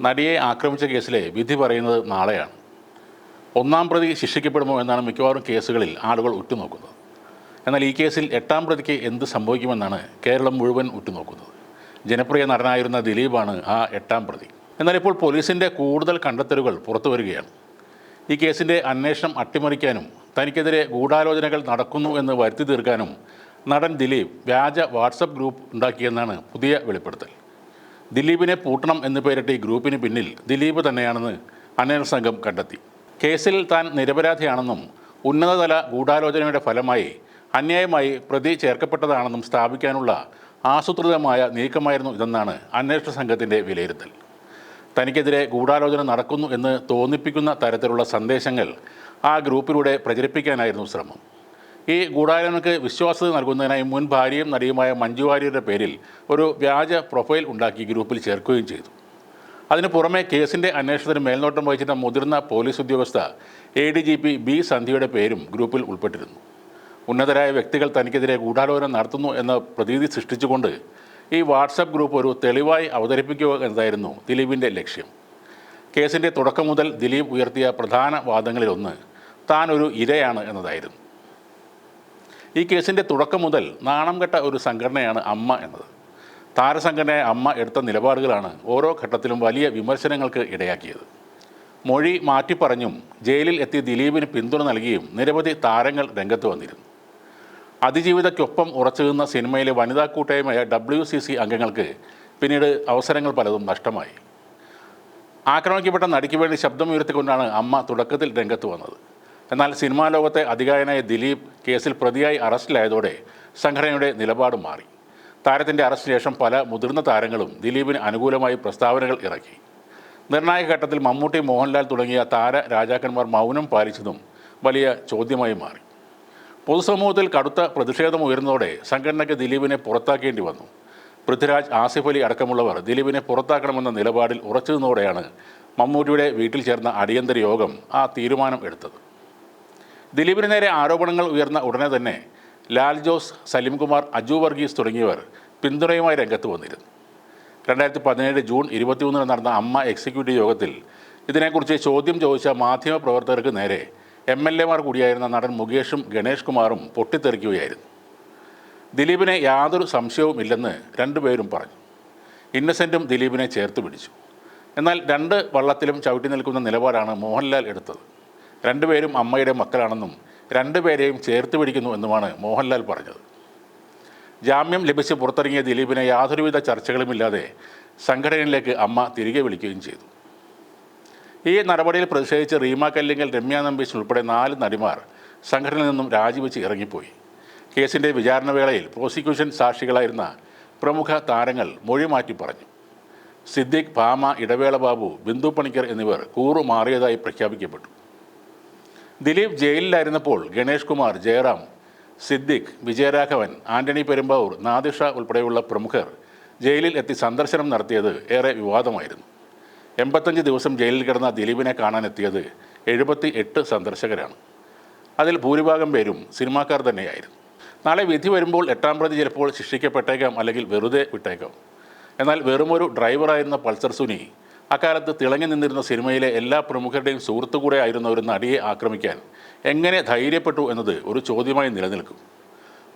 നടിയെ ആക്രമിച്ച കേസിലെ വിധി പറയുന്നത് നാളെയാണ്. ഒന്നാം പ്രതി ശിക്ഷിക്കപ്പെടുമോ എന്നാണ് മിക്കവാറും കേസുകളിൽ ആളുകൾ ഉറ്റുനോക്കുന്നത്. എന്നാൽ ഈ കേസിൽ എട്ടാം പ്രതിക്ക് എന്ത് സംഭവിക്കുമെന്നാണ് കേരളം മുഴുവൻ ഉറ്റുനോക്കുന്നത്. ജനപ്രിയ നടനായിരുന്ന ദിലീപാണ് ആ എട്ടാം പ്രതി. എന്നാൽ ഇപ്പോൾ പോലീസിന്റെ കൂടുതൽ കണ്ടെത്തലുകൾ പുറത്തു വരികയാണ്. ഈ കേസിന്റെ അന്വേഷണം അട്ടിമറിക്കാനും തനിക്കെതിരെ ഗൂഢാലോചനകൾ നടക്കുന്നു എന്ന് വരുത്തി തീർക്കാനും നടൻ ദിലീപ് വ്യാജ വാട്സപ്പ് ഗ്രൂപ്പ് ഉണ്ടാക്കിയെന്നാണ് പുതിയ വെളിപ്പെടുത്തൽ. ദിലീപിനെ പൂട്ടണം എന്ന് പേരിട്ട ഈ ഗ്രൂപ്പിന് പിന്നിൽ ദിലീപ് തന്നെയാണെന്ന് അന്വേഷണ സംഘം കണ്ടെത്തി. കേസിൽ താൻ നിരപരാധിയാണെന്നും ഉന്നതതല ഗൂഢാലോചനയുടെ ഫലമായി അന്യായമായി പ്രതി ചേർക്കപ്പെട്ടതാണെന്നും സ്ഥാപിക്കാനുള്ള ആസൂത്രിതമായ നീക്കമായിരുന്നു ഇതെന്നാണ് അന്വേഷണ സംഘത്തിന്റെ വിലയിരുത്തൽ. തനിക്കെതിരെ ഗൂഢാലോചന നടക്കുന്നു എന്ന് തോന്നിപ്പിക്കുന്ന തരത്തിലുള്ള സന്ദേശങ്ങൾ ആ ഗ്രൂപ്പിലൂടെ പ്രചരിപ്പിക്കാനായിരുന്നു ശ്രമം. ഈ ഗൂഢാലോചനക്ക് വിശ്വാസ്യത നൽകുന്നതിനായി മുൻ ഭാര്യയും നടിയുമായ മഞ്ജു വാര്യരുടെ പേരിൽ ഒരു വ്യാജ പ്രൊഫൈൽ ഉണ്ടാക്കി ഗ്രൂപ്പിൽ ചേർക്കുകയും ചെയ്തു. അതിനു പുറമെ കേസിന്റെ അന്വേഷണത്തിന് മേൽനോട്ടം വഹിച്ചിരുന്ന മുതിർന്ന പോലീസ് ഉദ്യോഗസ്ഥ A D G P B സന്ധ്യയുടെ പേരും ഗ്രൂപ്പിൽ ഉൾപ്പെട്ടിരുന്നു. ഉന്നതരായ വ്യക്തികൾ തനിക്കെതിരെ ഗൂഢാലോചന നടത്തുന്നു എന്ന പ്രതീതി സൃഷ്ടിച്ചുകൊണ്ട് ഈ വാട്സപ്പ് ഗ്രൂപ്പ് ഒരു തെളിവായി അവതരിപ്പിക്കുക എന്നതായിരുന്നു ദിലീപിന്റെ ലക്ഷ്യം. കേസിന്റെ തുടക്കം മുതൽ ദിലീപ് ഉയർത്തിയ പ്രധാന വാദങ്ങളിലൊന്ന് താൻ ഒരു ഇരയാണ് എന്നതായിരുന്നു. ഈ കേസിന്റെ തുടക്കം മുതൽ നാണം കെട്ട ഒരു സംഘടനയാണ് അമ്മ എന്നത്. താരസംഘടനയെ അമ്മ എടുത്ത നിലപാടുകളാണ് ഓരോ ഘട്ടത്തിലും വലിയ വിമർശനങ്ങൾക്ക് ഇടയാക്കിയത്. മൊഴി മാറ്റിപ്പറഞ്ഞും ജയിലിൽ എത്തി ദിലീപിന് പിന്തുണ നൽകിയും നിരവധി താരങ്ങൾ രംഗത്ത് വന്നിരുന്നു. അതിജീവിതയ്ക്കൊപ്പം ഉറച്ചു നിന്ന സിനിമയിലെ വനിതാ കൂട്ടായ്മയായ ഡബ്ല്യു സി സി അംഗങ്ങൾക്ക് പിന്നീട് അവസരങ്ങൾ പലതും നഷ്ടമായി. ആക്രമിക്കപ്പെട്ട നടിക്ക് വേണ്ടി ശബ്ദമുയർത്തിക്കൊണ്ടാണ് അമ്മ തുടക്കത്തിൽ രംഗത്ത് വന്നത്. എന്നാൽ സിനിമാ ലോകത്തെ അധികായനായ ദിലീപ് കേസിൽ പ്രതിയായി അറസ്റ്റിലായതോടെ സംഘടനയുടെ നിലപാട് മാറി. താരത്തിന്റെ അറസ്റ്റിന് ശേഷം പല മുതിർന്ന താരങ്ങളും ദിലീപിന് അനുകൂലമായി പ്രസ്താവനകൾ ഇറക്കി. നിർണായക ഘട്ടത്തിൽ മമ്മൂട്ടി മോഹൻലാൽ തുടങ്ങിയ താര രാജാക്കന്മാർ മൗനം പാലിച്ചതും വലിയ ചോദ്യമായി മാറി. പൊതുസമൂഹത്തിൽ കടുത്ത പ്രതിഷേധം ഉയർന്നതോടെ സംഘടനയ്ക്ക് ദിലീപിനെ പുറത്താക്കേണ്ടി വന്നു. പൃഥ്വിരാജ് ആസിഫ് അലി അടക്കമുള്ളവർ ദിലീപിനെ പുറത്താക്കണമെന്ന നിലപാടിൽ ഉറച്ചു നിന്നതോടെയാണ് മമ്മൂട്ടിയുടെ വീട്ടിൽ ചേർന്ന അടിയന്തര യോഗം ആ തീരുമാനം എടുത്തത്. ദിലീപിന് നേരെ ആരോപണങ്ങൾ ഉയർന്ന ഉടനെ തന്നെ ലാൽ ജോസ് സലീംകുമാർ അജു വർഗീസ് തുടങ്ങിയവർ പിന്തുണയുമായി രംഗത്ത് വന്നിരുന്നു. രണ്ടായിരത്തി പതിനേഴ് ജൂൺ ഇരുപത്തിമൂന്നിന് നടന്ന അമ്മ എക്സിക്യൂട്ടീവ് യോഗത്തിൽ ഇതിനെക്കുറിച്ച് ചോദ്യം ചോദിച്ച മാധ്യമ പ്രവർത്തകർക്ക് നേരെ എം എൽ എമാർ കൂടിയായിരുന്ന നടൻ മുകേഷും ഗണേഷ് കുമാറും പൊട്ടിത്തെറിക്കുകയായിരുന്നു. ദിലീപിനെ യാതൊരു സംശയവും ഇല്ലെന്ന് രണ്ടുപേരും പറഞ്ഞു. ഇന്നസെന്റും ദിലീപിനെ ചേർത്ത് പിടിച്ചു. എന്നാൽ രണ്ട് വള്ളത്തിലും ചവിട്ടി നിൽക്കുന്ന നിലപാടാണ് മോഹൻലാൽ എടുത്തത്. രണ്ടുപേരും അമ്മയുടെ മക്കളാണെന്നും രണ്ടുപേരെയും ചേർത്ത് പിടിക്കുന്നു എന്നുമാണ് മോഹൻലാൽ പറഞ്ഞത്. ജാമ്യം ലഭിച്ച് പുറത്തിറങ്ങിയ ദിലീപിനെ യാതൊരുവിധ ചർച്ചകളുമില്ലാതെ സംഘടനയിലേക്ക് അമ്മ തിരികെ വിളിക്കുകയും ചെയ്തു. ഈ നടപടിയിൽ പ്രതിഷേധിച്ച് റീമ കല്ലിങ്കൽ രമ്യ നമ്പീശൻ ഉൾപ്പെടെ നാല് നടിമാർ സംഘടനയിൽ നിന്നും രാജിവെച്ച് ഇറങ്ങിപ്പോയി. കേസിന്റെ വിചാരണ വേളയിൽ പ്രോസിക്യൂഷൻ സാക്ഷികളായിരുന്ന പ്രമുഖ താരങ്ങൾ മൊഴി മാറ്റി പറഞ്ഞു. സിദ്ദിഖ് ഭാമ ഇടവേള ബാബു ബിന്ദു പണിക്കർ എന്നിവർ കൂറുമാറിയതായി പ്രഖ്യാപിക്കപ്പെട്ടു. ദിലീപ് ജയിലിലായിരുന്നപ്പോൾ ഗണേഷ് കുമാർ ജയറാം സിദ്ദിഖ് വിജയരാഘവൻ ആന്റണി പെരുമ്പാവൂർ നാദിഷ ഉൾപ്പെടെയുള്ള പ്രമുഖർ ജയിലിൽ എത്തി സന്ദർശനം നടത്തിയത് ഏറെ വിവാദമായിരുന്നു. എൺപത്തഞ്ച് ദിവസം ജയിലിൽ കിടന്ന ദിലീപിനെ കാണാനെത്തിയത് എഴുപത്തി എട്ട് സന്ദർശകരാണ്. അതിൽ ഭൂരിഭാഗം പേരും സിനിമാക്കാർ തന്നെയായിരുന്നു. നാളെ വിധി വരുമ്പോൾ എട്ടാം പ്രതി ചിലപ്പോൾ ശിക്ഷിക്കപ്പെട്ടേക്കാം അല്ലെങ്കിൽ വെറുതെ വിട്ടേക്കാം. എന്നാൽ വെറുമൊരു ഡ്രൈവറായിരുന്ന പൾസർ സുനി അക്കാലത്ത് തിളങ്ങി നിന്നിരുന്ന സിനിമയിലെ എല്ലാ പ്രമുഖരുടെയും സുഹൃത്തു കൂടെ ആയിരുന്ന ഒരു നടിയെ ആക്രമിക്കാൻ. എങ്ങനെ ധൈര്യപ്പെട്ടു എന്നത് ഒരു ചോദ്യമായി നിലനിൽക്കും.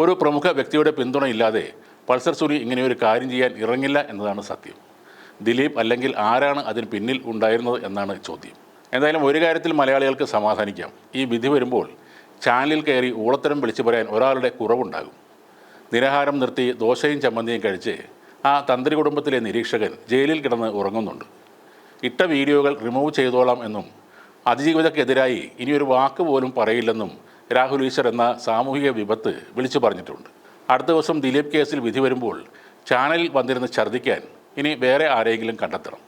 ഒരു പ്രമുഖ വ്യക്തിയുടെ പിന്തുണയില്ലാതെ പൾസർ സുനി ഒരു കാര്യം ചെയ്യാൻ ഇറങ്ങില്ല എന്നതാണ് സത്യം. ദിലീപ് അല്ലെങ്കിൽ ആരാണ് അതിന് പിന്നിൽ ഉണ്ടായിരുന്നത് എന്നാണ് ചോദ്യം. എന്തായാലും ഒരു കാര്യത്തിൽ മലയാളികൾക്ക് സമാധാനിക്കാം. ഈ വിധി വരുമ്പോൾ ചാനലിൽ കയറി ഊളത്തരം വിളിച്ചു പറയാൻ ഒരാളുടെ കുറവുണ്ടാകും. നിരാഹാരം നിർത്തി ദോശയും ചമ്മന്തിയും കഴിച്ച് ആ തന്ത്രി കുടുംബത്തിലെ നിരീക്ഷകൻ ജയിലിൽ കിടന്ന് ഉറങ്ങുന്നുണ്ട്. ഇട്ട വീഡിയോകൾ റിമൂവ് ചെയ്തോളാം എന്നും അതിജീവിതക്കെതിരായി ഇനിയൊരു വാക്ക് പോലും പറയില്ലെന്നും രാഹുൽ ഈശ്വർ എന്ന സാമൂഹിക വിപത്ത് വിളിച്ചു പറഞ്ഞിട്ടുണ്ട്. അടുത്ത ദിവസം ദിലീപ് കേസിൽ വിധി വരുമ്പോൾ ചാനലിൽ വന്നിരുന്ന് ഛർദ്ദിക്കാൻ ഇനി വേറെ ആരെങ്കിലും കണ്ടെത്തണം.